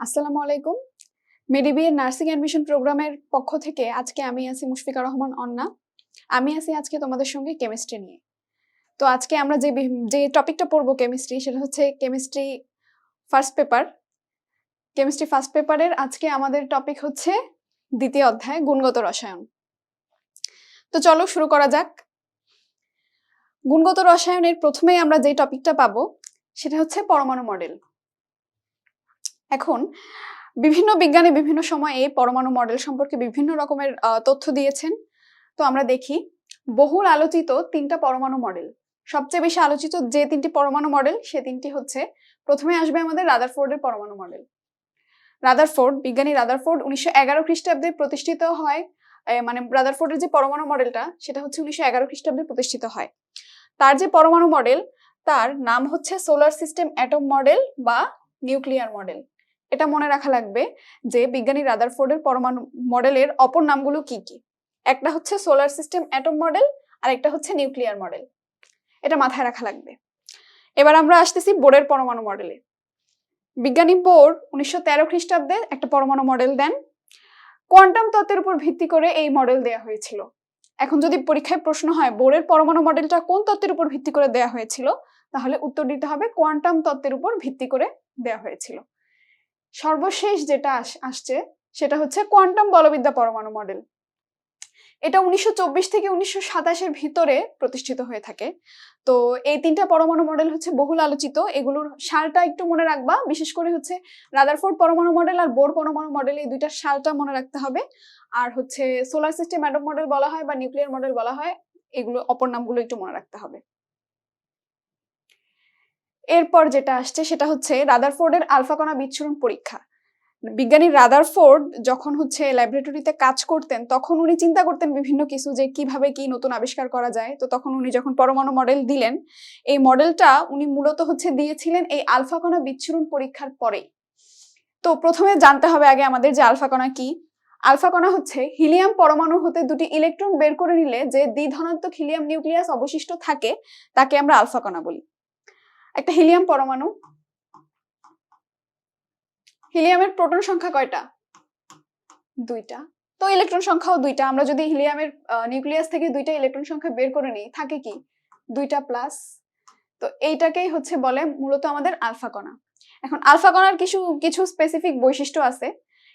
আসসালামু আলাইকুম। মেডিবিএর nursing admission প্রোগ্রামের পক্ষ থেকে আজকে আমি আছি মুশফিকা রহমান অন্না। আমি আছি আজকে তোমাদের সঙ্গে কেমিস্ট্রি নিয়ে। তো আজকে আমরা যে যে টপিকটা পড়ব কেমিস্ট্রি, সেটা হচ্ছে chemistry first paper. Chemistry first পেপারের আজকে আমাদের টপিক হচ্ছে দ্বিতীয় অধ্যায়, গুণগত রসায়ন। তো চলো শুরু করা যাক। গুণগত রসায়নের প্রথমেই আমরা যে টপিকটা পাবো, সেটা হচ্ছে পরমাণু মডেল। এখন বিভিন্ন বিজ্ঞানী বিভিন্ন সময়ে এই পরমাণু মডেল সম্পর্কে বিভিন্ন রকমের তথ্য দিয়েছেন। তো আমরা দেখি, বহুল আলোচিত তিনটা পরমাণু মডেল। সবচেয়ে বেশি আলোচিত যে তিনটি পরমাণু মডেল, সে তিনটি হচ্ছে, প্রথমে আসবে আমাদের রাদারফোর্ডের পরমাণু মডেল। রাদারফোর্ড, বিজ্ঞানী রাদারফোর্ড উনিশশো এগারো খ্রিস্টাব্দে প্রতিষ্ঠিত হয় মানে রাদারফোর্ডের যে পরমাণু মডেলটা, সেটা হচ্ছে উনিশশো এগারো খ্রিস্টাব্দে প্রতিষ্ঠিত হয়। তার যে পরমাণু মডেল, তার নাম হচ্ছে সোলার সিস্টেম অ্যাটম মডেল বা নিউক্লিয়ার মডেল। এটা মনে রাখা লাগবে যে বিজ্ঞানী রাদারফোর্ডের পরমাণু মডেলের অপর নামগুলো কি কি? একটা হচ্ছে সোলার সিস্টেম অ্যাটম মডেল, আর একটা হচ্ছে নিউক্লিয়ার মডেল। এটা মাথায় রাখা লাগবে। এবার আমরা আসতেছি বোর্ডের পরমাণু মডেলে। বিজ্ঞানী বোর্ড উনিশশো তেরো খ্রিস্টাব্দে একটা পরমাণু মডেল দেন। কোয়ান্টাম তত্ত্বের উপর ভিত্তি করে এই মডেল দেয়া হয়েছিল। এখন যদি পরীক্ষায় প্রশ্ন হয় বোর্ডের পরমাণু মডেলটা কোন তত্ত্বের উপর ভিত্তি করে দেয়া হয়েছিল, তাহলে উত্তর দিতে হবে কোয়ান্টাম তত্ত্বের উপর ভিত্তি করে দেয়া হয়েছিল। সর্বশেষ যেটা আস- আসছে সেটা হচ্ছে কোয়ান্টাম বলবিদ্যা পরমাণু মডেল। এটা উনিশশো চব্বিশ থেকে উনিশশো সাতাশের ভিতরে প্রতিষ্ঠিত হয়ে থাকে। তো এই তিনটা পরমাণু মডেল হচ্ছে বহুল আলোচিত। এগুলোর সালটা একটু মনে রাখবা। বিশেষ করে হচ্ছে রাদারফোর্ড পরমাণু মডেল আর বোর পরমাণু মডেল এই দুইটার সালটা মনে রাখতে হবে। আর হচ্ছে সোলার সিস্টেম অ্যাটম মডেল বলা হয় বা নিউক্লিয়ার মডেল বলা হয়, এগুলো অপর নামগুলো একটু মনে রাখতে হবে। এরপর যেটা আসছে সেটা হচ্ছে রাদারফোর্ডের আলফা কণা বিচ্ছুরণ পরীক্ষা। বিজ্ঞানী রাদারফোর্ড যখন হচ্ছে ল্যাবরেটরিতে কাজ করতেন, তখন উনি চিন্তা করতেন বিভিন্ন কিছু যে কীভাবে কি নতুন আবিষ্কার করা যায়। তো তখন উনি যখন পরমাণু মডেল দিলেন, এই মডেলটা উনি মূলত হচ্ছে দিয়েছিলেন এই আলফা কণা বিচ্ছুরণ পরীক্ষার পরেই। তো প্রথমে জানতে হবে আগে আমাদের যে আলফা কণা কি। আলফা হচ্ছে হিলিয়াম পরমাণু হতে দুটি ইলেকট্রন বের করে নিলে যে দ্বিধনাত্মক হিলিয়াম নিউক্লিয়াস অবশিষ্ট থাকে, তাকে আমরা আলফা কণা বলি। একটা হিলিয়াম পরমাণু। হিলিয়ামের প্রোটন সংখ্যা কয়টা? দুইটা। তো ইলেকট্রন সংখ্যাও দুইটা। আমরা যদি হিলিয়ামের নিউক্লিয়াস থেকে দুইটা ইলেকট্রন সংখ্যা বের করে নিই, থাকে কি? দুইটা প্লাস তো এইটাকেই হচ্ছে বলে মূলত আমাদের আলফা কণা। এখন আলফা কণার কিছু কিছু স্পেসিফিক বৈশিষ্ট্য আছে।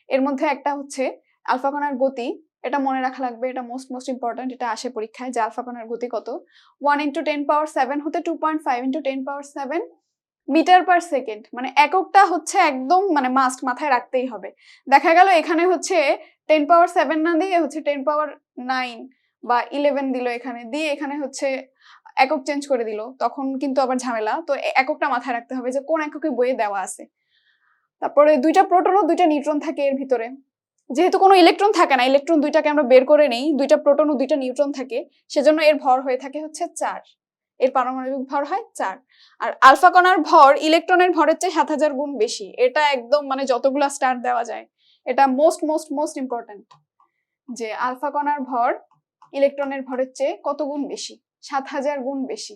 এর মধ্যে একটা হচ্ছে আলফা কণার গতি এটা মনে রাখা লাগবে, এটা মোস্ট মোস্ট ইম্পর্ট্যান্ট এটা আসে পরীক্ষায়, যে আলফা কণার গতি কত? One into ten power seven হতে two point five into ten power seven metre per second মানে এককটা হচ্ছে একদম মানে মাস্ট মাথায় রাখতেই হবে। দেখা গেল এখানে হচ্ছে টেন পাওয়ার সেভেন না দিয়ে হচ্ছে টেন পাওয়ার নাইন বা ইলেভেন দিল এখানে, দিয়ে এখানে হচ্ছে একক চেঞ্জ করে দিল, তখন কিন্তু আবার ঝামেলা। তো এককটা মাথায় রাখতে হবে যে কোন এককে বইয়ে দেওয়া আছে। তারপরে দুইটা প্রোটন ও দুইটা নিউট্রন থাকে এর ভিতরে। যেহেতু কোনো ইলেকট্রন থাকে না ইলেকট্রন দুইটাকে আমরা বের করে নেই, দুইটা প্রোটন ও দুইটা নিউট্রন থাকে, সেজন্য এর ভর হয়ে থাকে হচ্ছে চার। এর পারমাণবিক ভর হয় চার। আর আলফা কণার ভর ইলেকট্রনের ভরের চেয়ে সাত হাজার গুণ বেশি। এটা একদম মানে যতগুলা স্টার দেওয়া যায়, এটা মোস্ট মোস্ট মোস্ট ইম্পর্ট্যান্ট যে আলফা কণার ভর ইলেকট্রনের ভরের চেয়ে কত গুণ বেশি? সাত হাজার গুণ বেশি।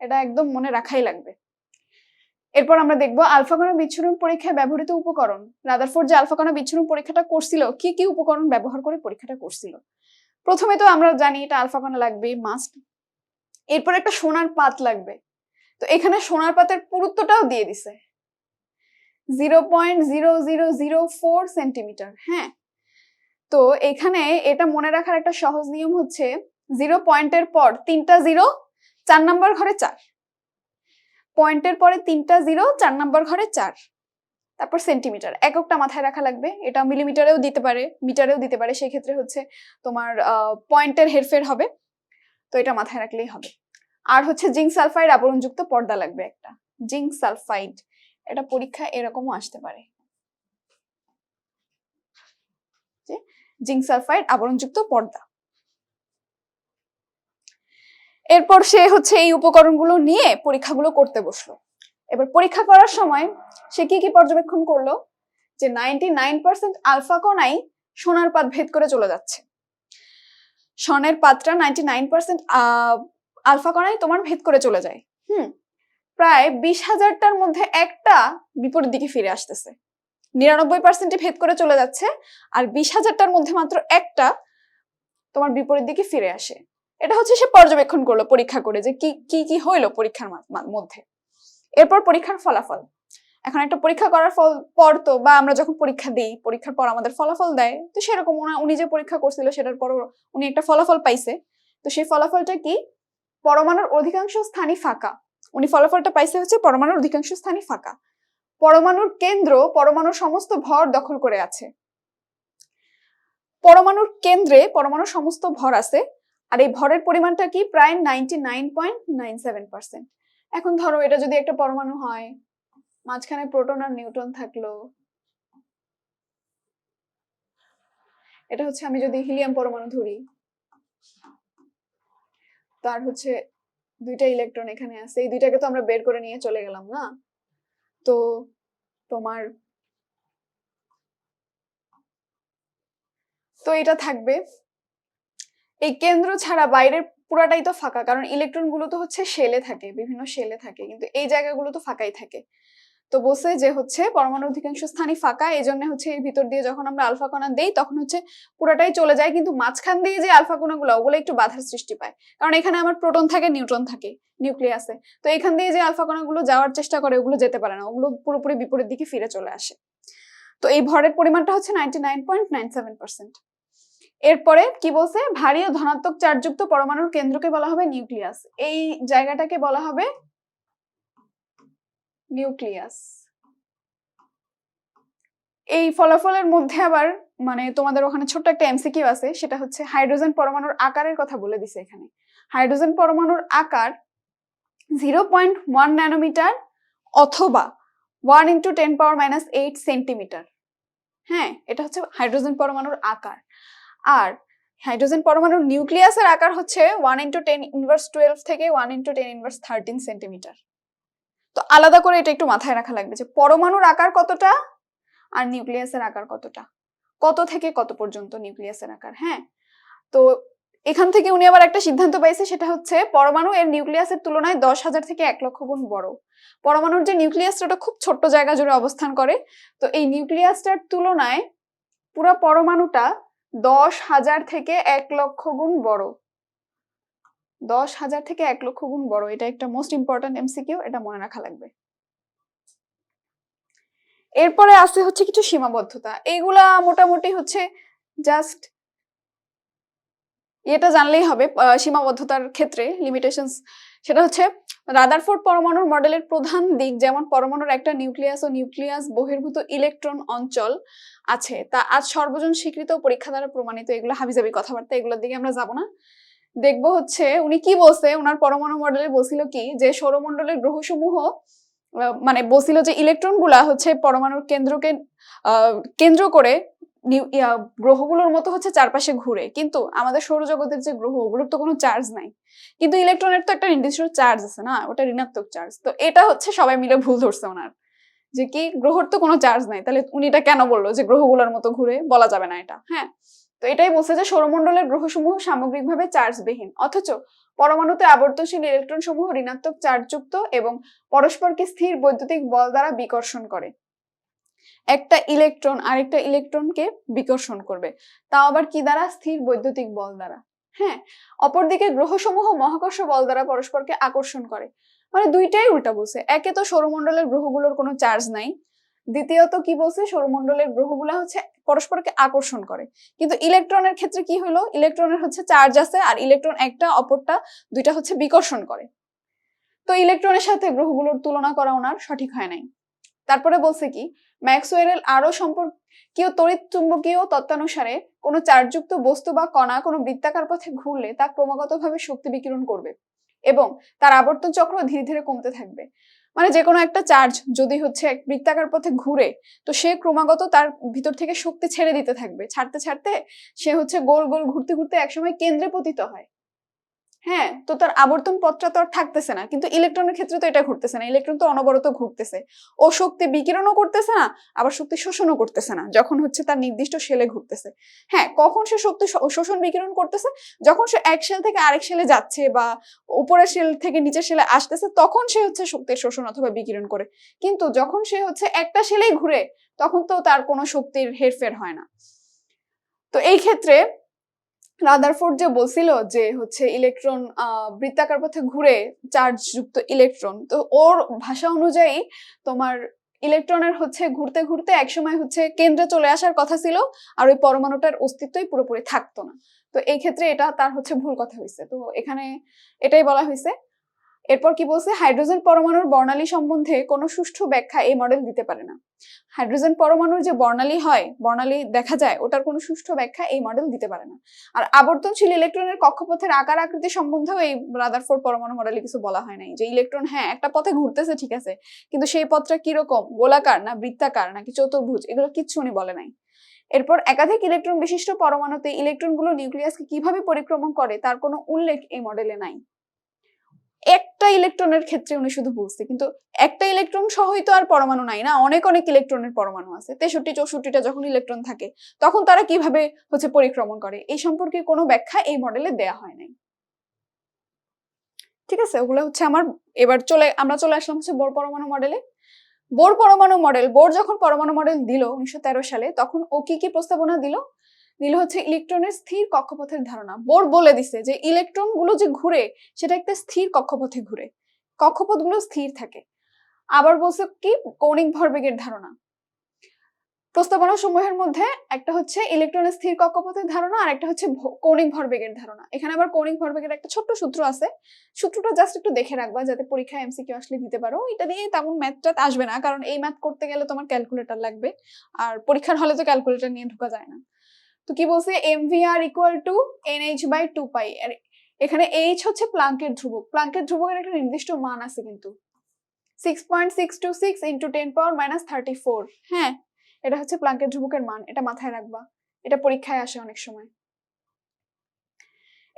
এটা একদম মনে রাখাই লাগবে। এরপর আমরা দেখব আলফা কণা বিচ্ছুরণ পরীক্ষায় ব্যবহৃত উপকরণ। রাদারফোর্ড যে আলফা কণা বিচ্ছুরণ পরীক্ষাটা করছিল, কি কি উপকরণ ব্যবহার করে পরীক্ষাটা করছিল? প্রথমে তো আমরা জানি এটা আলফা কণা লাগবে মাস্ট এরপর একটা সোনার পাত লাগবে। তো এখানে সোনার পাতের পুরুত্বটাও দিয়ে দিছে। Zero point zero zero zero four centimetre হ্যাঁ? তো এখানে এটা মনে রাখার একটা সহজ নিয়ম হচ্ছে জিরো পয়েন্টের পর তিনটা জিরো চার নাম্বার ঘরে চার। পয়েন্টের পরে তিনটা জিরো, চার নাম্বার ঘরে চার। তারপর সেন্টিমিটার, এককটা মাথায় রাখা লাগবে। এটা মিলিমিটারেও দিতে পারে, মিটারেও দিতে পারে। সেই ক্ষেত্রে হচ্ছে তোমার পয়েন্টের হেরফের হবে। তো এটা মাথায় রাখলেই হবে। আর হচ্ছে জিঙ্ক সালফাইড আবরণযুক্ত পর্দা লাগবে একটা। জিঙ্ক সালফাইড, এটা পরীক্ষা এরকমও আসতে পারে। জিঙ্ক সালফাইড আবরণযুক্ত পর্দা। এরপর সে হচ্ছে এই উপকরণগুলো নিয়ে পরীক্ষাগুলো করতে বসল। এবার পরীক্ষা করার সময় সে কি কি পর্যবেক্ষণ করল? যে নাইনটি নাইন পার্সেন্ট আলফা কণাই সোনার পাত ভেদ করে চলে যাচ্ছে। স্বর্ণের পাতটা নাইনটি নাইন পার্সেন্ট আলফা কণাই তোমার ভেদ করে চলে যায়। হুম, প্রায় বিশ হাজারটার মধ্যে একটা বিপরীত দিকে ফিরে আসতেছে। নিরানব্বই পার্সেন্টে ভেদ করে চলে যাচ্ছে, আর বিশ হাজারটার মধ্যে মাত্র একটা তোমার বিপরীত দিকে ফিরে আসে। এটা হচ্ছে সে পর্যবেক্ষণ করল, পরীক্ষা করে যে কি কি কি হইল পরীক্ষার মধ্যে। এরপর পরীক্ষার ফলাফল। এখন একটা পরীক্ষা করার ফল, পর তো বা আমরা যখন পরীক্ষা দিই, পরীক্ষার পর আমাদের ফলাফল দেয়, তো সেরকম উনি যে পরীক্ষা করছিল সেটার পর উনি একটা ফলাফল পাইছে। তো সেই ফলাফলটা কি? পরমাণুর অধিকাংশ স্থানই ফাঁকা। উনি ফলাফলটা পাইছে হচ্ছে পরমাণুর অধিকাংশ স্থানই ফাঁকা। পরমাণুর কেন্দ্র, পরমাণুর সমস্ত ভর দখল করে আছে। পরমাণুর কেন্দ্রে পরমাণুর সমস্ত ভর আছে আর এই ভরের পরিমাণটা কি? প্রায় নাইনটি এখন ধরো এটা যদি একটা পরমাণু হয়, মাঝখানে প্রোটন আর নিউট্রন থাকল, এটা হচ্ছে আমি যদি হিলিয়াম পরমাণু ধরি, তার হচ্ছে দুইটা ইলেকট্রন এখানে আছে, এই দুইটাকে তো আমরা বের করে নিয়ে চলে গেলাম না? তো তোমার, তো এটা থাকবে এই কেন্দ্র ছাড়া বাইরের পুরাটাই তো ফাঁকা, কারণ ইলেকট্রনগুলো তো হচ্ছে শেলে থাকে, বিভিন্ন শেলে থাকে, কিন্তু এই জায়গাগুলো তো ফাঁকাই থাকে। তো বসে যে হচ্ছে পরমাণুর অধিকাংশ স্থানই ফাঁকা এই জন্য হচ্ছে এর ভিতর দিয়ে যখন আমরা আলফা কণা দেই, তখন হচ্ছে পুরাটাই চলে যায়, কিন্তু মাঝখান দিয়ে যে আলফা কণাগুলো, ওগুলো একটু বাধার সৃষ্টি পায়। কারণ এখানে আমার প্রোটন থাকে নিউট্রন থাকে নিউক্লিয়াসে তো এখান দিয়ে যে আলফা কণাগুলো যাওয়ার চেষ্টা করে, ওগুলো যেতে পারে না, ওগুলো পুরোপুরি বিপরীত দিকে ফিরে চলে আসে। তো এই ভরের পরিমাণটা হচ্ছে ninety nine point nine seven percent এরপরে কি বলছে? ভারী ও ধনাত্মক চার্জযুক্ত পরমাণুর কেন্দ্রকে বলা হবে নিউক্লিয়াস। এই জায়গাটাকে বলা হবে নিউক্লিয়াস। এই ফলাফলের মধ্যে আবার মানে তোমাদের ওখানে ছোট্ট একটা এমসিকিউ আছে, সেটা হচ্ছে হাইড্রোজেন পরমাণুর আকারের কথা বলে দিছে এখানে। হাইড্রোজেন পরমাণুর আকার জিরো পয়েন্ট ওয়ান ন্যানোমিটার অথবা one into ten power minus eight centimetre. হ্যাঁ এটা হচ্ছে হাইড্রোজেন পরমাণুর আকার। আর হাইড্রোজেন পরমাণুর নিউক্লিয়াসের আকার হচ্ছে one into ten inverse twelve থেকে one into ten inverse thirteen centimetre তো আলাদা করে এটা একটু মাথায় রাখা লাগবে যে পরমাণুর আকার কতটা আর নিউক্লিয়াসের আকার কতটা। কত থেকে কত পর্যন্ত নিউক্লিয়াসের আকার হ্যাঁ? তো এখান থেকে উনি আবার একটা সিদ্ধান্ত পাইছে, সেটা হচ্ছে পরমাণু এর নিউক্লিয়াসের তুলনায় দশ হাজার থেকে এক লক্ষ গুণ বড়। পরমাণুর যে নিউক্লিয়াসটা, ওটা খুব ছোট্ট জায়গা জুড়ে অবস্থান করে। তো এই নিউক্লিয়াসটার তুলনায় পুরো পরমাণুটা দশ হাজার থেকে এক লক্ষ গুণ বড়। দশ হাজার থেকে এক লক্ষ গুণ বড়। এটা একটা মোস্ট ইম্পর্টেন্ট এমসিকিউ এটা মনে রাখা লাগবে। এরপরে আছে হচ্ছে কিছু সীমাবদ্ধতা। এইগুলা মোটামুটি হচ্ছে জাস্ট এটা জানলেই হবে সীমাবদ্ধতার ক্ষেত্রে লিমিটেশনস সেটা হচ্ছে রাদারফোর্ড পরমাণুর মডেলের প্রধান দিক, যেমন পরমাণুর একটা নিউক্লিয়াস ও নিউক্লিয়াস বহির্ভূত ইলেকট্রন অঞ্চল। আছে। তা আজ সর্বজন স্বীকৃত পরীক্ষা দ্বারা প্রমাণিত এগুলো হাবিজাবি কথাবার্তা, এগুলোর দিকে আমরা যাব না। দেখব হচ্ছে উনি কি বলছে ওনার পরমাণু মডেলে বলছিল কি যে সৌরমণ্ডলের গ্রহসমূহ মানে বলছিল যে ইলেকট্রনগুলা হচ্ছে পরমাণুর কেন্দ্রকে কেন্দ্র করে গ্রহগুলোর মতো হচ্ছে চারপাশে ঘুরে। কিন্তু আমাদের সৌরজগতের যে গ্রহ, ওগুলোর তো কোনো চার্জ নাই। কিন্তু ইলেকট্রনের তো একটা নির্দিষ্ট চার্জ আছে না, ওটা ঋণাত্মক চার্জ। তো এটা হচ্ছে সবাই মিলে ভুল ধরছে ওনার। যে কি গ্রহর তো কোনো চার্জ নাই, তাহলে উনি এটা কেন বলল যে গ্রহগুলোর মতো ঘুরে বলা যাবে না এটা? হ্যাঁ তো এটাই বলছে যে সৌরমণ্ডলের গ্রহসমূহ সামগ্রিকভাবে চার্জবিহীন অথচ পরমাণুতে আবর্তনশীল ইলেকট্রন সমূহ ঋণাত্মক চার্জযুক্ত এবং পরস্পরকে স্থির বৈদ্যুতিক বল দ্বারা বিকর্ষণ করে। একটা ইলেকট্রন আরেকটা ইলেকট্রনকে বিকর্ষণ করবে, তাও আবার কি দ্বারা? স্থির বৈদ্যুতিক বল দ্বারা। হ্যাঁ অপরদিকে গ্রহসমূহ মহাকর্ষ বল দ্বারা পরস্পরকে আকর্ষণ করে। মানে দুইটাই উল্টা বলছে। একে তো সৌরমণ্ডলের গ্রহগুলোর কোনো চার্জ নাই। দ্বিতীয়ত কি বলছে? সৌরমণ্ডলের গ্রহগুলা হচ্ছে পরস্পরকে আকর্ষণ করে। কিন্তু ইলেকট্রনের ক্ষেত্রে কি হলো ইলেকট্রনের হচ্ছে চার্জ আছে আর ইলেকট্রন একটা, অপরটা দুইটা হচ্ছে বিকর্ষণ করে। তো ইলেকট্রনের সাথে গ্রহগুলোর তুলনা করা ওনার সঠিক হয় নাই। তারপরে বলছে কি, ম্যাক্সওয়েলের আরও সম্পর্কীয় তড়িৎ চুম্বকীয় তত্ত্বানুসারে কোনো চার্জযুক্ত বস্তু বা কণা কোনো বৃত্তাকার পথে ঘুরলে তা ক্রমাগতভাবে শক্তি বিকিরণ করবে। এবং তার আবর্তন চক্র ধীরে ধীরে কমতে থাকবে। মানে যে কোনো একটা চার্জ যদি হচ্ছে এক বৃত্তাকার পথে ঘুরে, তো সে ক্রমাগত তার ভিতর থেকে শক্তি ছেড়ে দিতে থাকবে। ছাড়তে ছাড়তে সে হচ্ছে গোল গোল, ঘুরতে ঘুরতে একসময় কেন্দ্রে পতিত হয়। হ্যাঁ। তো তার আবর্তন পথটা তো আর থাকতেছে না। কিন্তু ইলেকট্রনের ক্ষেত্রে তো এটা ঘটতেছে না। ইলেকট্রন তো অনবরত ঘুরতেছে। ও শক্তি বিকিরণও করতেছে না, আবার শক্তি শোষণও করতেছে না, যখন হচ্ছে তার নির্দিষ্ট সেলে ঘুরতেছে। হ্যাঁ কখন সে শক্তি শোষণ বিকিরণ করতেছে? যখন সে এক সেল থেকে আরেক সেলে যাচ্ছে বা উপরের সেল থেকে নিচের সেলে আসতেছে, তখন সে হচ্ছে শক্তির শোষণ অথবা বিকিরণ করে। কিন্তু যখন সে হচ্ছে একটা সেলেই ঘুরে, তখন তো তার কোনো শক্তির হেরফের হয় না। তো এই ক্ষেত্রে রাদারফোর্ড যে বলছিল যে হচ্ছে ইলেকট্রন বৃত্তাকার পথে ঘুরে চার্জ যুক্ত ইলেকট্রন তো ওর ভাষা অনুযায়ী তোমার ইলেকট্রনের হচ্ছে ঘুরতে ঘুরতে একসময় হচ্ছে কেন্দ্রে চলে আসার কথা ছিল আর ওই পরমাণুটার অস্তিত্বই পুরোপুরি থাকতো না। তো এই ক্ষেত্রে এটা তার হচ্ছে ভুল কথা হয়েছে তো এখানে এটাই বলা হয়েছে এরপর কি বলছে? হাইড্রোজেন পরমাণুর বর্ণালী সম্বন্ধে কোনো সুষ্ঠু ব্যাখ্যা এই মডেল দিতে পারে না। হাইড্রোজেন পরমাণুর যে বর্ণালী হয়, বর্ণালী দেখা যায়, ওটার কোনো সুষ্ঠু ব্যাখ্যা এই মডেল দিতে পারে না। আর আবর্তনশীল ইলেকট্রনের কক্ষপথের আকার আকৃতি সম্বন্ধেও এই রাদারফোর্ড পরমাণু মডেলে কিছু বলা হয় নাই যে ইলেকট্রন হ্যাঁ একটা পথে ঘুরতেছে, ঠিক আছে, কিন্তু সেই পথটা কীরকম? গোলাকার না বৃত্তাকার নাকি চতুর্ভুজ? এগুলো কিচ্ছু উনি বলে নাই। এরপর একাধিক ইলেকট্রন বিশিষ্ট পরমাণুতে ইলেকট্রনগুলো নিউক্লিয়াসকে কীভাবে পরিক্রমণ করে, তার কোনো উল্লেখ এই মডেলে নাই। একটা ইলেকট্রনের ক্ষেত্রে উনি শুধু বলছে, কিন্তু একটা ইলেকট্রন সহই তো আর পরমাণু নাই না, অনেক অনেক ইলেকট্রনের পরমাণু আছে। তেষট্টি চৌষট্টিটা যখন ইলেকট্রন থাকে, তখন তারা কীভাবে হচ্ছে পরিক্রমণ করে? এই সম্পর্কে কোনো ব্যাখ্যা এই মডেলে দেয়া হয় নাই। ঠিক আছে? ওগুলো হচ্ছে আমার, এবার চলে, আমরা চলে আসলাম হচ্ছে বোর পরমাণু মডেলে বোর পরমাণু মডেল বোর যখন পরমাণু মডেল দিল উনিশশো তেরো সালে, তখন ও কি কি প্রস্তাবনা দিল? দিল হচ্ছে ইলেকট্রনের স্থির কক্ষপথের ধারণা। বোর বলে দিছে যে ইলেকট্রনগুলো যে ঘুরে, সেটা একটা স্থির কক্ষপথে ঘুরে। কক্ষপথগুলো স্থির থাকে। আবার বলছে কি? কৌণিক ভরবেগের ধারণা। প্রস্তাবনা সমূহের মধ্যে একটা হচ্ছে ইলেকট্রনের স্থির কক্ষপথের ধারণা আর একটা হচ্ছে কৌণিক ভরবেগের ধারণা। এখানে আবার কৌণিক ভরবেগের একটা ছোট্ট সূত্র আছে। সূত্রটা জাস্ট একটু দেখে রাখবা যাতে পরীক্ষায় এমসিকিউ আসলে দিতে পারো। এটা দিয়ে তেমন ম্যাথটা আসবে না, কারণ এই ম্যাথ করতে গেলে তোমার ক্যালকুলেটর লাগবে। আর পরীক্ষার হলে তো ক্যালকুলেটর নিয়ে ঢোকা যায় না। তো কি বলছে? M V R equal to N H by two pi আর এখানে এইচ হচ্ছে প্লাঙ্কের ধ্রুবক। প্লাঙ্কের ধ্রুবকের একটা নির্দিষ্ট মান আছে কিন্তু। Six point six two six into ten power minus thirty four হ্যাঁ এটা হচ্ছে প্লাঙ্কের ধ্রুবকের মান। এটা মাথায় রাখবা। এটা পরীক্ষায় আসে অনেক সময়।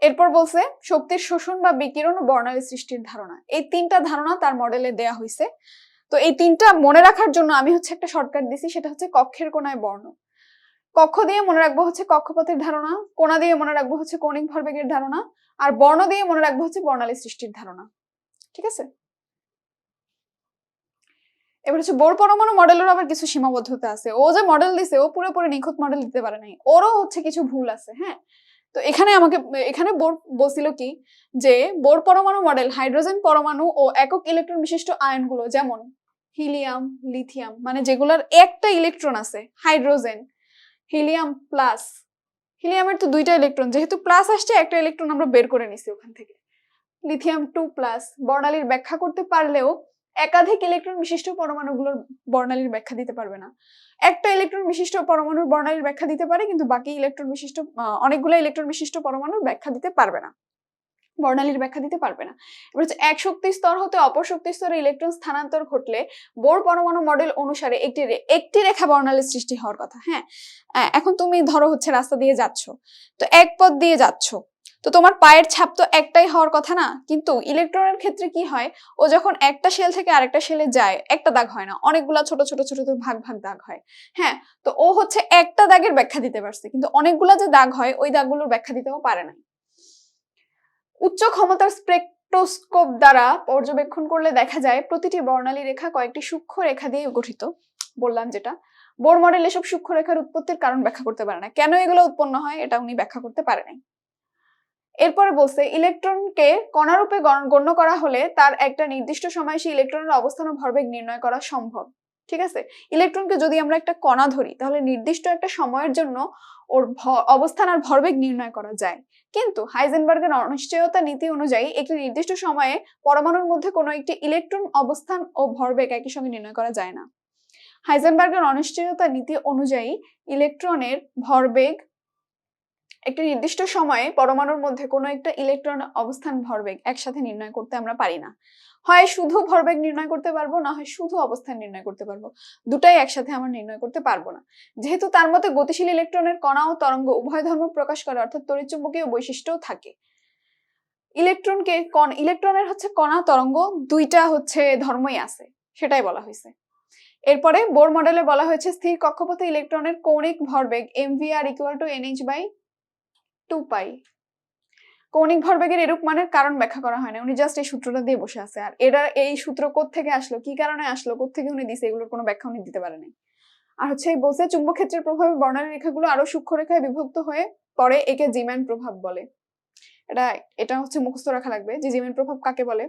এরপর বলছে, শক্তির শোষণ বা বিকিরণ ও বর্ণালী সৃষ্টির ধারণা। এই তিনটা ধারণা তার মডেলে দেয়া হয়েছে তো এই তিনটা মনে রাখার জন্য আমি হচ্ছে একটা শর্টকাট দিছি, সেটা হচ্ছে কক্ষের কোনায় বর্ণ। কক্ষ দিয়ে মনে রাখব হচ্ছে কক্ষপথের ধারণা, কোণা দিয়ে মনে রাখব হচ্ছে কৌণিক ভরবেগের ধারণা, আর বর্ণ দিয়ে মনে রাখব হচ্ছে বর্ণালী সৃষ্টির ধারণা। ঠিক আছে? এবার হচ্ছে বোর পরমাণু মডেলের আবার কিছু সীমাবদ্ধতা আছে। ও যে মডেল দিছে, ও পুরোপুরি নিখুঁত মডেল দিতে পারে নাই। ওরও হচ্ছে কিছু ভুল আছে হ্যাঁ? তো এখানে আমাকে, এখানে বোর বলছিল কি যে, বোর পরমাণু মডেল হাইড্রোজেন পরমাণু ও একক ইলেকট্রন বিশিষ্ট আয়নগুলো, যেমন হিলিয়াম, লিথিয়াম মানে যেগুলোর একটা ইলেকট্রন আছে, হাইড্রোজেন হিলিয়াম প্লাস। হিলিয়ামের তো দুইটা ইলেকট্রন, যেহেতু প্লাস আসছে, একটা ইলেকট্রন আমরা বের করে নিছি ওখান থেকে। লিথিয়াম টু প্লাস, বর্ণালীর ব্যাখ্যা করতে পারলেও একাধিক ইলেকট্রন বিশিষ্ট পরমাণুগুলোর বর্ণালীর ব্যাখ্যা দিতে পারবে না। একটা ইলেকট্রন বিশিষ্ট পরমাণুর বর্ণালীর ব্যাখ্যা দিতে পারে, কিন্তু বাকি ইলেকট্রন বিশিষ্ট অনেকগুলো ইলেকট্রন বিশিষ্ট পরমাণুর ব্যাখ্যা দিতে পারবে না। বর্ণালীর ব্যাখ্যা দিতে পারবে না। এবার হচ্ছে এক শক্তি স্তর হতে অপর শক্তি স্তরে ইলেকট্রন স্থানান্তর ঘটলে বোর পরমাণু মডেল অনুসারে একটি একটি রেখা বর্ণালীর সৃষ্টি হওয়ার কথা হ্যাঁ? এখন তুমি ধরো হচ্ছে রাস্তা দিয়ে যাচ্ছ, তো এক পথ দিয়ে যাচ্ছ, তো তোমার পায়ের ছাপ তো একটাই হওয়ার কথা না? কিন্তু ইলেকট্রনের ক্ষেত্রে কি হয়? ও যখন একটা শেল থেকে আরেকটা শেলে যায়, একটা দাগ হয় না, অনেকগুলা ছোট ছোট ছোট ছোট ভাগ ভাগ দাগ হয় হ্যাঁ? তো ও হচ্ছে একটা দাগের ব্যাখ্যা দিতে পারছে, কিন্তু অনেকগুলা যে দাগ হয়, ওই দাগগুলোর ব্যাখ্যা দিতেও পারে না উচ্চ ক্ষমতার স্পেকট্রোস্কোপ দ্বারা পর্যবেক্ষণ করলে দেখা যায় প্রতিটি বর্ণালী রেখা কয়েকটি সূক্ষ্ম রেখা দিয়ে গঠিত, বললাম যেটা। বোর মডেল এসব সূক্ষ্ম রেখার উৎপত্তির কারণ ব্যাখ্যা করতে পারে না। কেন এগুলো উৎপন্ন হয় এটা উনি ব্যাখ্যা করতে পারে নাই। এরপরে বলছে, ইলেকট্রনকে কণারূপে গণ- গণ্য করা হলে তার একটা নির্দিষ্ট সময়ে সেই ইলেকট্রনের অবস্থান ও ভরবেগ নির্ণয় করা সম্ভব। ঠিক আছে? ইলেকট্রনকে যদি আমরা একটা কণা ধরি, তাহলে নির্দিষ্ট একটা সময়ের জন্য ওর অবস্থান আর ভরবেগ নির্ণয় করা যায়। কিন্তু হাইজেনবার্গের অনিশ্চয়তা নীতি অনুযায়ী একটি নির্দিষ্ট সময়ে পরমাণুর মধ্যে কোনো একটি ইলেকট্রন অবস্থান ও ভরবেগ একই সঙ্গে নির্ণয় করা যায় না। হাইজেনবার্গের অনিশ্চয়তা নীতি অনুযায়ী ইলেকট্রনের ভরবেগ একটি নির্দিষ্ট সময়ে পরমাণুর মধ্যে কোনো একটা ইলেকট্রন অবস্থান ভরবেগ একসাথে নির্ণয় করতে আমরা পারি না। হয় শুধু ভরবেগ নির্ণয় করতে পারব, না হয় শুধু অবস্থান নির্ণয় করতে পারব। দুটাই একসাথে আমরা নির্ণয় করতে পারব না। যেহেতু তার মতে গতিশীল ইলেকট্রনের কণা ও তরঙ্গ উভয় ধর্ম প্রকাশ করে, অর্থাৎ তড়িৎচুম্বকীয় বৈশিষ্ট্যও থাকে। ইলেকট্রনকে কণ ইলেকট্রনের হচ্ছে কণা, তরঙ্গ, দুইটা হচ্ছে ধর্মই আছে, সেটাই বলা হয়েছে। এরপরে বোর মডেলে বলা হয়েছে স্থির কক্ষপথে ইলেকট্রনের কৌণিক ভরবেগ M V R equal to N NH by two pi কৌণিক ভরবেগের এরূপ মানের কারণ ব্যাখ্যা করা হয় না উনি জাস্ট এই সূত্রটা দিয়ে বসে আছে। আর এটা এই সূত্র থেকে আসলো? কি কারণে আসলো? থেকে উনি দিছে? এগুলোর কোনো ব্যাখ্যা উনি দিতে পারেনি। আর হচ্ছে বলছে চুম্বক ক্ষেত্রের প্রভাবে বর্ণালী রেখাগুলো আরও সূক্ষ্ম রেখায় বিভক্ত হয়ে পরে একে জিম্যান প্রভাব বলে। এটা এটা হচ্ছে মুখস্থ রাখা লাগবে যে জিমেন প্রভাব কাকে বলে?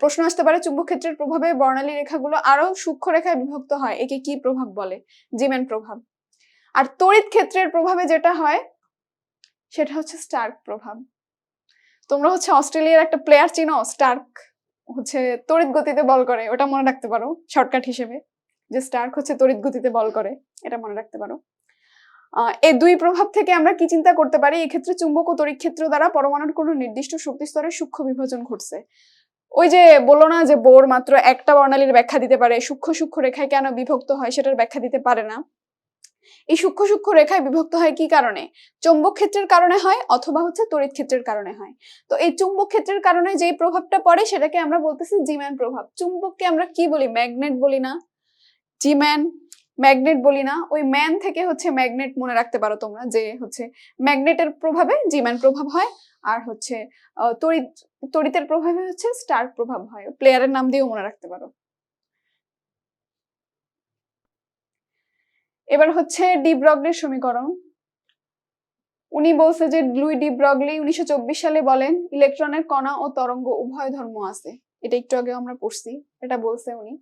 প্রশ্ন আসতে পারে চুম্বক ক্ষেত্রের প্রভাবে বর্ণালী রেখাগুলো আরও সূক্ষ্ম রেখায় বিভক্ত হয়, একে কি প্রভাব বলে? জিমেন প্রভাব। আর তড়িৎ ক্ষেত্রের প্রভাবে যেটা হয়, সেটা হচ্ছে স্টার্ক প্রভাব। তোমরা হচ্ছে অস্ট্রেলিয়ার একটা প্লেয়ার চিনো স্টার্ক হচ্ছে তড়িৎ গতিতে বল করে, ওটা মনে রাখতে পারো শর্টকাট হিসেবে। যে স্টার্ক হচ্ছে তড়িৎ গতিতে বল করে, এটা মনে রাখতে পারো। এই দুই প্রভাব থেকে আমরা কি চিন্তা করতে পারি? এক্ষেত্রে চুম্বক ও তড়িৎ ক্ষেত্র দ্বারা পরমাণুর কোনো নির্দিষ্ট শক্তি স্তরের সূক্ষ্ম বিভাজন ঘটছে। ওই যে বলল না যে বোর মাত্র একটা বর্ণালীর ব্যাখ্যা দিতে পারে, সূক্ষ্ম সূক্ষ্ম রেখায় কেন বিভক্ত হয় সেটার ব্যাখ্যা দিতে পারে না। এই সূক্ষ্ম সূক্ষ্ম রেখায় বিভক্ত হয় কি কারণে? চৌম্বক ক্ষেত্রের কারণে হয় অথবা হচ্ছে তড়িৎ ক্ষেত্রের কারণে হয়। তো এই চুম্বক ক্ষেত্রের কারণে যেই প্রভাবটা পড়ে সেটাকে আমরা বলতেছি জিম্যান প্রভাব। চুম্বককে আমরা কি বলি? ম্যাগনেট বলি না? জিম্যান, ম্যাগনেট বলি না? ওই ম্যান থেকে হচ্ছে ম্যাগনেট মনে রাখতে পারো তোমরা যে হচ্ছে ম্যাগনেটের প্রভাবে জিম্যান প্রভাব হয় আর হচ্ছে তড়িৎ, তড়িতের প্রভাবে হচ্ছে স্টার প্রভাব হয়। প্লেয়ারের নাম দিয়েও মনে রাখতে পারো। এবার হচ্ছে ডি ব্রগলির সমীকরণ। উনি বলছে যে লুই ডি ব্রগলি উনিশশো সালে বলেন, ইলেকট্রনের কণা ও তরঙ্গ উভয় ধর্ম আছে। এটা একটু আগে আমরা পড়ছি, এটা বলছে উনি।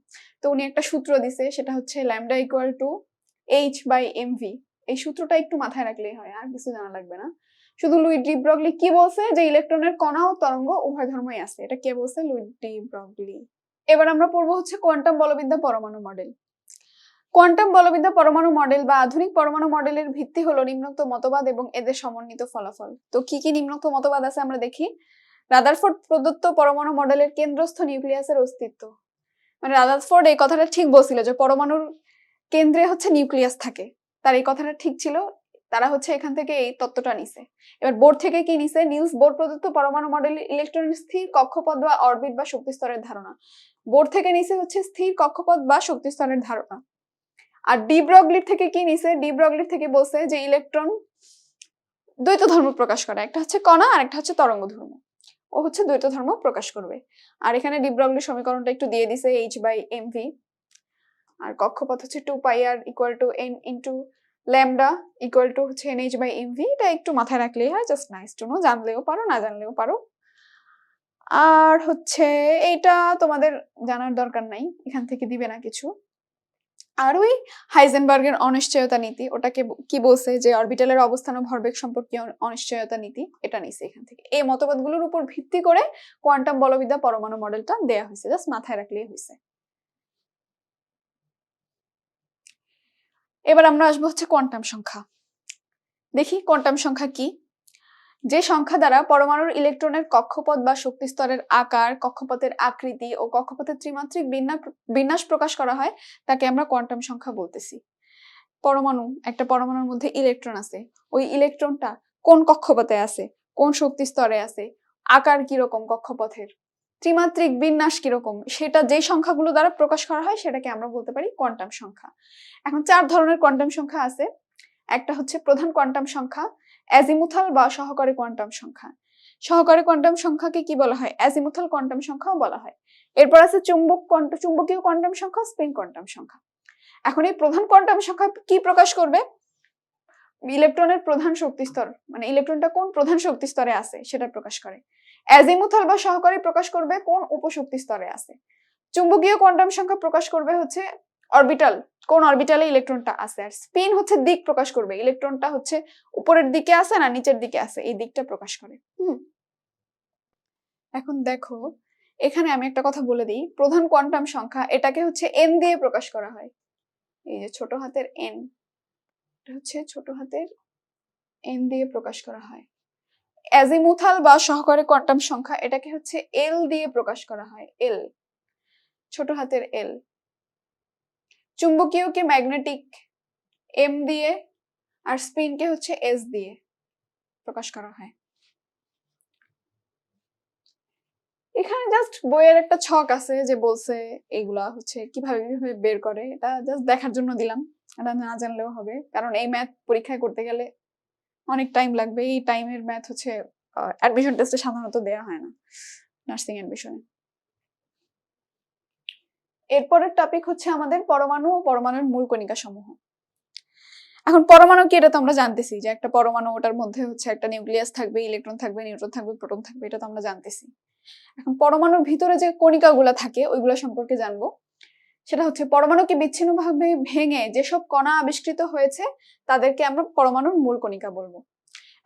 তো উনি একটা সূত্র দিছে, সেটা হচ্ছে lambda equal to H by M V এই সূত্রটা একটু মাথায় রাখলেই হয়, আর কিছু জানা লাগবে না। শুধু লুই ডি ব্রগলি কি বলছে? যে ইলেকট্রনের কণা ও তরঙ্গ উভয় ধর্মই আছে। এটা কে বলছে? লুই ডি ব্রগলি এবার আমরা পড়ব হচ্ছে কোয়ান্টাম বলবিদ্যা পরমাণু মডেল কোয়ান্টাম বলবিদ্যা পরমাণু মডেল বা আধুনিক পরমাণু মডেলের ভিত্তি হলো নিম্নোক্ত মতবাদ এবং এদের সমন্বিত ফলাফল। তো কি কি নিম্নোক্ত মতবাদ আছে আমরা দেখি? রাদারফোর্ড প্রদত্ত পরমাণু মডেলের কেন্দ্রস্থ নিউক্লিয়াসের অস্তিত্ব। মানে রাদারফোর্ড এই কথাটা ঠিক বলছিল যে পরমাণুর কেন্দ্রে হচ্ছে নিউক্লিয়াস থাকে। তার এই কথাটা ঠিক ছিল। তারা হচ্ছে এখান থেকে এই তত্ত্বটা নিছে। এবার বোর্ড থেকে কি নিছে? নিউজ বোর্ড প্রদত্ত পরমাণু মডেল ইলেকট্রন স্থির কক্ষপথ বা অরবিট বা শক্তি স্তরের ধারণা। বোর্ড থেকে নিছে হচ্ছে স্থির কক্ষপথ বা শক্তি স্তরের ধারণা। আর ডি ব্রগলির থেকে কি নিছে? ডি ব্রগলির থেকে বলছে যে ইলেকট্রন দ্বৈত ধর্ম প্রকাশ করে। একটা হচ্ছে কণা আর একটা হচ্ছে তরঙ্গ ধর্ম। ও হচ্ছে দ্বৈত ধর্ম প্রকাশ করবে। আর এখানে ডি ব্রগলির সমীকরণটা একটু দিয়ে দিছে H by M V R কক্ষপথ হচ্ছে two pi R equal to N into lambda equal to হচ্ছে N H by M V এটা একটু মাথায় রাখলেই হয় জাস্ট নাইস টু নো জানলেও পারো, না জানলেও পারো। আর হচ্ছে এইটা তোমাদের জানার দরকার নাই। এখান থেকে দিবে না কিছু। আর ওই হাইজেনবার্গের অনিশ্চয়তা নীতি, ওটাকে কি বলছে যে অরবিটালের অবস্থান ও ভরবেগ সম্পর্কে অনিশ্চয়তা নীতি, এটা নিছে এখান থেকে। এই মতবাদগুলোর উপর ভিত্তি করে কোয়ান্টাম বলবিদ্যা পরমাণু মডেলটা দেয়া হয়েছে, জাস্ট মাথায় রাখলেই হয়েছে। এবার আমরা আসব হচ্ছে কোয়ান্টাম সংখ্যা। দেখি কোয়ান্টাম সংখ্যা কি? যে সংখ্যা দ্বারা পরমাণুর ইলেকট্রনের কক্ষপথ বা শক্তি স্তরের আকার, কক্ষপথের আকৃতি ও কক্ষপথের ত্রিমাত্রিক বিন্যাস বিন্যাস প্রকাশ করা হয়, তাকে আমরা কোয়ান্টাম সংখ্যা বলতেছি। পরমাণু, একটা পরমাণুর মধ্যে ইলেকট্রন আছে। ওই ইলেকট্রনটা কোন কক্ষপথে আছে? কোন শক্তি স্তরে আছে? আকার কীরকম কক্ষপথের? ত্রিমাত্রিক বিন্যাস কীরকম? সেটা যে সংখ্যাগুলো দ্বারা প্রকাশ করা হয়, সেটাকে আমরা বলতে পারি কোয়ান্টাম সংখ্যা। এখন চার ধরনের কোয়ান্টাম সংখ্যা আছে। একটা হচ্ছে প্রধান কোয়ান্টাম সংখ্যা অ্যাজিমুথাল বা সহকারী কোয়ান্টাম সংখ্যা। সহকারী কোয়ান্টাম সংখ্যাকে কি বলা হয়? অ্যাজিমুথাল কোয়ান্টাম সংখ্যাও বলা হয়। এরপর আছে চুম্বক চুম্বকীয় কোয়ান্টাম সংখ্যা স্পিন কোয়ান্টাম সংখ্যা। এখন এই প্রধান কোয়ান্টাম সংখ্যা কি প্রকাশ করবে? ইলেকট্রনের প্রধান শক্তি স্তর মানে ইলেকট্রনটা কোন প্রধান শক্তি স্তরে আছে সেটা প্রকাশ করে। অ্যাজিমুথাল বা সহকারী প্রকাশ করবে কোন উপশক্তি স্তরে আছে? চুম্বকীয় কোয়ান্টাম সংখ্যা প্রকাশ করবে হচ্ছে অরবিটাল কোন অরবিটালে ইলেকট্রনটা আছে? আর স্পিন হচ্ছে দিক প্রকাশ করবে। ইলেকট্রনটা হচ্ছে উপরের দিকে আছে না নিচের দিকে আছে? এই দিকটা প্রকাশ করে। এখন দেখো, এখানে আমি একটা কথা বলে দিই। প্রধান কোয়ান্টাম সংখ্যা এটাকে হচ্ছে এন দিয়ে প্রকাশ করা হয়। এই যে ছোট হাতের এন এটা হচ্ছে ছোট হাতের এন দিয়ে প্রকাশ করা হয়। অ্যাজিমুথাল বা সহকারী কোয়ান্টাম সংখ্যা এটাকে হচ্ছে এল দিয়ে প্রকাশ করা হয়। এল ছোট হাতের এল চুম্বকীয়কে ম্যাগনেটিক এম দিয়ে আর স্পিনকে হচ্ছে এস দিয়ে প্রকাশ করা হয়। এখানে জাস্ট বইয়ের একটা ছক আছে যে বলছে এগুলা হচ্ছে কীভাবে কীভাবে বের করে, এটা জাস্ট দেখার জন্য দিলাম। এটা না জানলেও হবে, কারণ এই ম্যাথ পরীক্ষায় করতে গেলে অনেক টাইম লাগবে। এই টাইমের ম্যাথ হচ্ছে অ্যাডমিশন টেস্টে সাধারণত দেওয়া হয় না নার্সিং অ্যাডমিশনে এরপরের টপিক হচ্ছে আমাদের পরমাণু ও পরমাণুর মূল কণিকা সমূহ এখন পরমাণু কি এটা তো আমরা জানতেছি যে একটা পরমাণু ওটার মধ্যে হচ্ছে একটা নিউক্লিয়াস থাকবে, ইলেকট্রন থাকবে, নিউট্রন থাকবে, প্রোটন থাকবে, এটা তো আমরা জানতেছি। এখন পরমাণুর ভিতরে যে কণিকাগুলো থাকে ওইগুলো সম্পর্কে জানব। সেটা হচ্ছে পরমাণুকে বিচ্ছিন্নভাবে ভেঙে যেসব কণা আবিষ্কৃত হয়েছে, তাদেরকে আমরা পরমাণুর মূল কণিকা বলব।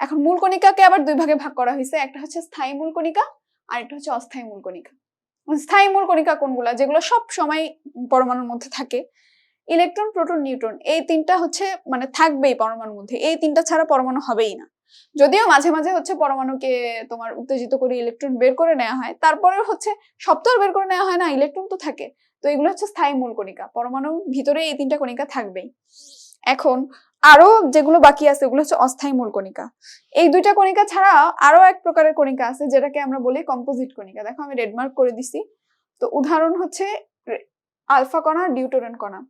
এখন মূল কণিকাকে আবার দুই ভাগে ভাগ করা হয়েছে, একটা হচ্ছে স্থায়ী মূল কণিকা আর একটা হচ্ছে অস্থায়ী মূল কণিকা। স্থায়ী মূল কণিকা কোনগুলা যেগুলো সব সময় পরমাণুর মধ্যে থাকে। ইলেকট্রন, প্রোটন, নিউট্রন, এই তিনটা হচ্ছে মানে থাকবেই পরমাণুর মধ্যে। এই তিনটা ছাড়া পরমাণু হবেই না। যদিও মাঝে মাঝে হচ্ছে পরমাণুকে তোমার উত্তেজিত করে ইলেকট্রন বের করে নেওয়া হয় তারপরে হচ্ছে আর বের করে নেওয়া হয় না, ইলেকট্রন তো থাকে। তো এগুলো হচ্ছে স্থায়ী মূল কণিকা, পরমাণুর ভিতরে এই তিনটা কণিকা থাকবেই। এখন আরও যেগুলো বাকি আছে, ওগুলো হচ্ছে অস্থায়ী মূল কণিকা। এই দুইটা কণিকা ছাড়া আরও এক প্রকারের কণিকা আছে, যেটাকে আমরা বলি কম্পোজিট কণিকা। দেখো, আমি রেডমার্ক করে দিছি। তো উদাহরণ হচ্ছে আলফা কণা ডিউটোরেন কণা।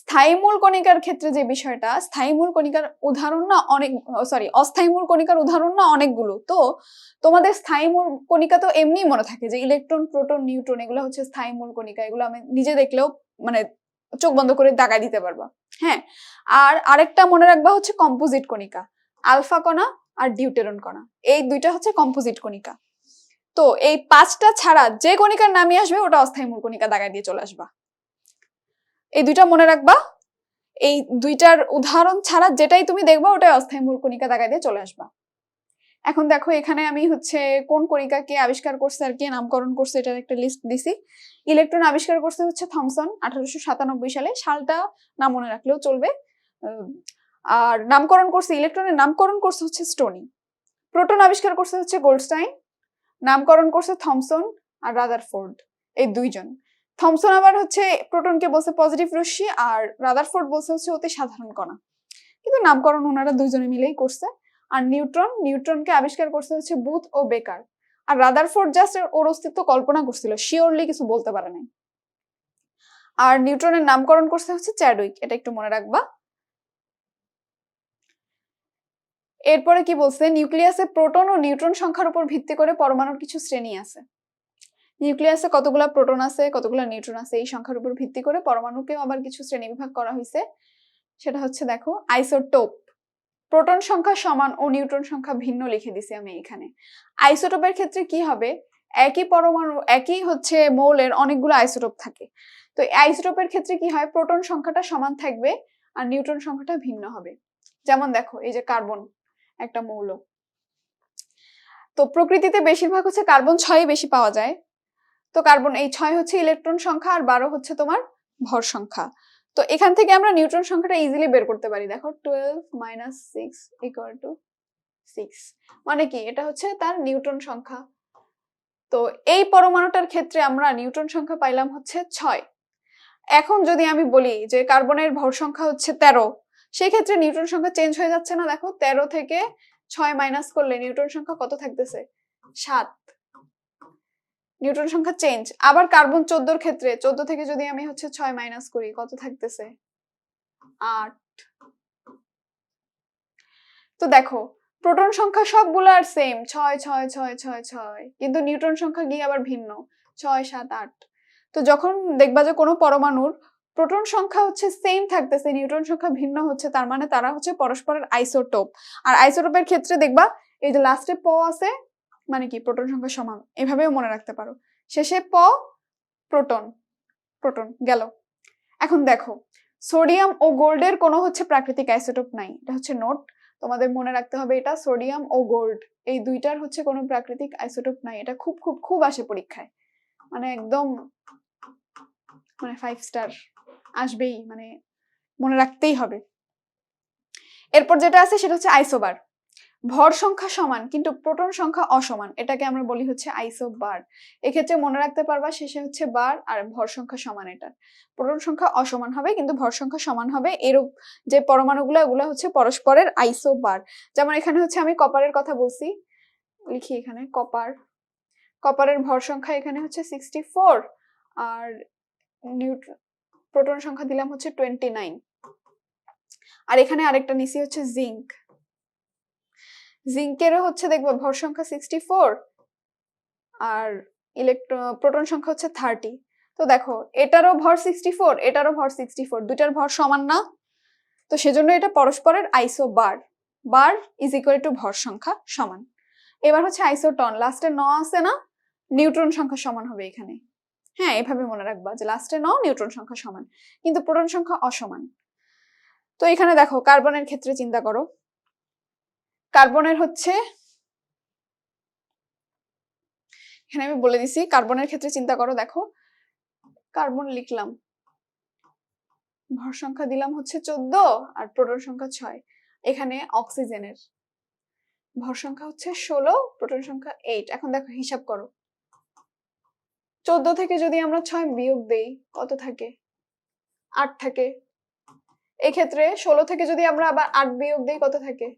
স্থায়ী মূল কণিকার ক্ষেত্রে যে বিষয়টা, স্থায়ী মূল কণিকার উদাহরণ না অনেক সরি অস্থায়ী মূল কণিকার উদাহরণ না অনেকগুলো। তো তোমাদের স্থায়ী মূল কণিকা তো এমনি মনে থাকে যে ইলেকট্রন প্রোটন নিউট্রন এগুলো হচ্ছে স্থায়ী মূল কণিকা। এগুলো আমি নিজে দেখলেও মানে চোখ বন্ধ করে দাগা দিতে পারবা। হ্যাঁ আর আরেকটা মনে রাখবা হচ্ছে কম্পোজিট কণিকা আলফা কণা আর ডিউটেরন কণা, এই দুইটা হচ্ছে কম্পোজিট কণিকা। তো এই পাঁচটা ছাড়া যে কণিকার নামই আসবে ওটা অস্থায়ী মূল কণিকা দাগা দিয়ে চলে আসবা। এই দুইটা মনে রাখবা, এই দুইটার উদাহরণ ছাড়া যেটাই তুমি দেখবা ওটাই অস্থায়ী মূল কণিকা দাগা দিয়ে চলে আসবা। এখন দেখো এখানে আমি হচ্ছে কোন কণিকাকে আবিষ্কার করছে আর কি, নামকরণ করছে এটার একটা লিস্ট দিছি। ইলেকট্রন আবিষ্কার করছে হচ্ছে থমসন, আঠারোশো সাতানব্বই সালে। সালটা না মনে রাখলেও চলবে। আর নামকরণ করছে, ইলেকট্রনের নামকরণ করছে হচ্ছে স্টোনি। প্রোটন আবিষ্কার করছে হচ্ছে গোল্ডস্টাইন নামকরণ করছে থমসন আর রাদারফোর্ড, এই দুইজন। থমসন আবার হচ্ছে প্রোটনকে বলছে পজিটিভ রশ্মি আর রাদারফোর্ড বলছে হচ্ছে অতি সাধারণ কণা। কিন্তু নামকরণ ওনারা দুইজনে মিলেই করছে। আর নিউট্রন, নিউট্রনকে আবিষ্কার করছে হচ্ছে বুথ ও বেকার। আর রাদারফোর্ড জাস্ট ওর অস্তিত্ব কল্পনা করছিল শিওরলি কিছু বলতে পারে নাই। আর নিউট্রনের নামকরণ করছে হচ্ছে চ্যাডউইক, এটা একটু মনে রাখবা। এরপরে কি বলছে? নিউক্লিয়াসে প্রোটন ও নিউট্রন সংখ্যার উপর ভিত্তি করে পরমাণুর কিছু শ্রেণি আছে। নিউক্লিয়াসে কতগুলা প্রোটন আছে, কতগুলা নিউট্রন আছে, এই সংখ্যার উপর ভিত্তি করে পরমাণুকেও আবার কিছু শ্রেণি বিভাগ করা হয়েছে সেটা হচ্ছে দেখো, আইসোটোপ। প্রোটন সংখ্যা সমান ও নিউট্রন সংখ্যা ভিন্ন লিখে দিছি আমি এখানে। আইসোটোপের ক্ষেত্রে কি হবে? একই পরমাণু, একই হচ্ছে মৌলের অনেকগুলো আইসোটোপ থাকে। তো আইসোটোপের ক্ষেত্রে কি হয়? প্রোটন সংখ্যাটা সমান থাকবে আর নিউট্রন সংখ্যাটা ভিন্ন হবে। যেমন দেখো, এই যে কার্বন, একটা মৌল। তো প্রকৃতিতে বেশিরভাগ হচ্ছে কার্বন ছয় বেশি পাওয়া যায়। তো কার্বন, এই ছয় হচ্ছে ইলেকট্রন সংখ্যা আর বারো হচ্ছে তোমার ভর সংখ্যা। তো এখান থেকে আমরা নিউট্রন সংখ্যাটা ইজিলি বের করতে পারি। দেখো twelve minus six equal to six মানে কি? এটা হচ্ছে তার নিউট্রন সংখ্যা। তো এই পরমাণুটার ক্ষেত্রে আমরা নিউট্রন সংখ্যা পাইলাম হচ্ছে ছয়। এখন যদি আমি বলি যে কার্বনের ভর সংখ্যা হচ্ছে তেরো সেই ক্ষেত্রে নিউট্রন সংখ্যা চেঞ্জ হয়ে যাচ্ছে না। দেখো, তেরো থেকে ছয় মাইনাস করলে নিউট্রন সংখ্যা কত থাকতেছে? সাত। নিউট্রন সংখ্যা চেঞ্জ আবার কার্বন চোদ্দোর ক্ষেত্রে, চোদ্দ থেকে যদি আমি হচ্ছে ছয় মাইনাস করি, কত থাকতেছে? আট। তো দেখো প্রোটন সংখ্যা সবগুলো আর সেম ছয় ছয় ছয় ছয় ছয়, কিন্তু নিউট্রন সংখ্যা গিয়ে আবার ভিন্ন, ছয়, সাত, আট। তো যখন দেখবা যে কোনো পরমাণুর প্রোটন সংখ্যা হচ্ছে সেম থাকতেছে, নিউট্রন সংখ্যা ভিন্ন হচ্ছে, তার মানে তারা হচ্ছে পরস্পরের আইসোটোপ আর আইসোটোপের ক্ষেত্রে দেখবা, এই যে লাস্টে প আছে মানে কি, প্রোটন সংখ্যা সমান, এভাবেও মনে রাখতে পারো। শেষে প, প্রোটন প্রোটন, গেল। এখন দেখো, সোডিয়াম ও গোল্ডের কোনো হচ্ছে প্রাকৃতিক আইসোটোপ নাই, এটা হচ্ছে নোট। তোমাদের মনে রাখতে হবে এটা, সোডিয়াম ও গোল্ড, এই দুইটার হচ্ছে কোনো প্রাকৃতিক আইসোটোপ নাই, এটা খুব খুব খুব আসে পরীক্ষায়। মানে একদম মানে ফাইভ স্টার আসবেই মানে মনে রাখতেই হবে। এরপর যেটা আছে সেটা হচ্ছে আইসোবার। ভর সংখ্যা সমান, কিন্তু প্রোটন সংখ্যা অসমান, এটাকে আমরা বলি হচ্ছে আইসো বার। এক্ষেত্রে মনে রাখতে পারবা শেষে হচ্ছে বার আর ভর সংখ্যা সমান এটা প্রোটন সংখ্যা অসমান হবে, কিন্তু ভর সংখ্যা সমান হবে এরূপ যে পরমাণুগুলো, এগুলো হচ্ছে পরস্পরের আইসো বার। যেমন এখানে হচ্ছে আমি কপারের কথা বলছি, লিখি এখানে, কপার। কপারের ভর সংখ্যা এখানে হচ্ছে সিক্সটি ফোর আর নিউট্রন প্রোটন সংখ্যা দিলাম হচ্ছে টোয়েন্টি নাইন আর এখানে আরেকটা নিচে হচ্ছে জিঙ্ক জিঙ্কেরও হচ্ছে দেখব ভর সংখ্যা সিক্সটি ফোর আর ইলেকট্রো প্রোটন সংখ্যা হচ্ছে থার্টি তো দেখো, এটারও ভর সিক্সটি ফোর এটারও ভর সিক্সটি ফোর দুটার ভর সমান না। তো সেজন্য এটা পরস্পরের isobar bar is equal to ভর সংখ্যা সমান। এবার হচ্ছে আইসোটন লাস্টে ন আছে না? নিউট্রন সংখ্যা সমান হবে এখানে। হ্যাঁ এভাবে মনে রাখবা যে লাস্টে ন নিউট্রন সংখ্যা সমান। কিন্তু প্রোটন সংখ্যা অসমান। তো এখানে দেখো কার্বনের ক্ষেত্রে চিন্তা করো। কার্বনের হচ্ছে, এখানে আমি বলে দিছি, কার্বনের ক্ষেত্রে চিন্তা করো, দেখো, কার্বন লিখলাম, ভর সংখ্যা দিলাম হচ্ছে চোদ্দ আর প্রোটন সংখ্যা ছয়, এখানে অক্সিজেনের ভর সংখ্যা হচ্ছে ষোলো, প্রোটন সংখ্যা এইট এখন দেখো হিসাব করো, চোদ্দ থেকে যদি আমরা ছয় বিয়োগ দেই, কত থাকে? আট থাকে, এক্ষেত্রে ষোলো থেকে যদি আমরা আবার আট বিয়োগ দেই, কত থাকে?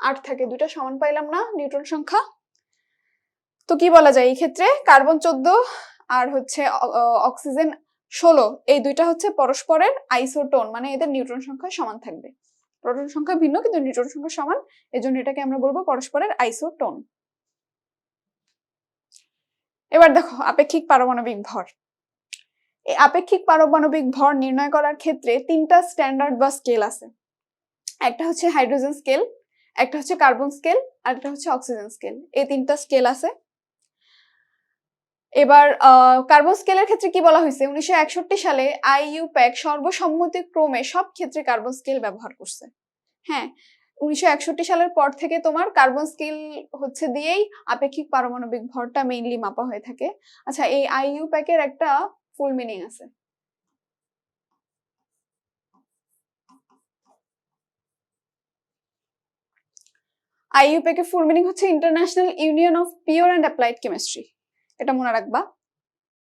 আট থাকে দুটা সমান পাইলাম না নিউটন সংখ্যা। তো কি বলা যায়? এই ক্ষেত্রে কার্বন চোদ্দ আর হচ্ছে অক্সিজেন ষোলো, এই দুইটা হচ্ছে পরস্পরের আইসোটোন মানে এদের নিউট্রন সংখ্যা সমান থাকবে। প্রোটন সংখ্যা ভিন্ন, কিন্তু নিউট্রন সংখ্যা সমান, এজন্য এটাকে আমরা বলব পরস্পরের আইসোটোন। এবার দেখো, আপেক্ষিক পারমাণবিক ভর। এই আপেক্ষিক পারমাণবিক ভর নির্ণয় করার ক্ষেত্রে তিনটা স্ট্যান্ডার্ড বা স্কেল আছে। একটা হচ্ছে হাইড্রোজেন স্কেল একটা হচ্ছে কার্বন স্কেল আর একটা হচ্ছে অক্সিজেন স্কেল এই তিনটা স্কেল আছে। এবার কার্বন স্কেলের ক্ষেত্রে কি বলা হয়েছে? উনিশশো একষট্টি সালে আইইউ প্যাক সর্বসম্মতিক্রমে সব ক্ষেত্রে কার্বন স্কেল ব্যবহার করছে। হ্যাঁ উনিশশো একষট্টি সালের পর থেকে তোমার কার্বন স্কেল হচ্ছে দিয়েই আপেক্ষিক পারমাণবিক ভরটা মেইনলি মাপা হয়ে থাকে। আচ্ছা এই আইইউ প্যাকের একটা ফুল মিনিং আছে। আইইউ প্যাকের ফুল মিনিং হচ্ছে International Union of Pure and Applied Chemistry. এটা মনে রাখবা।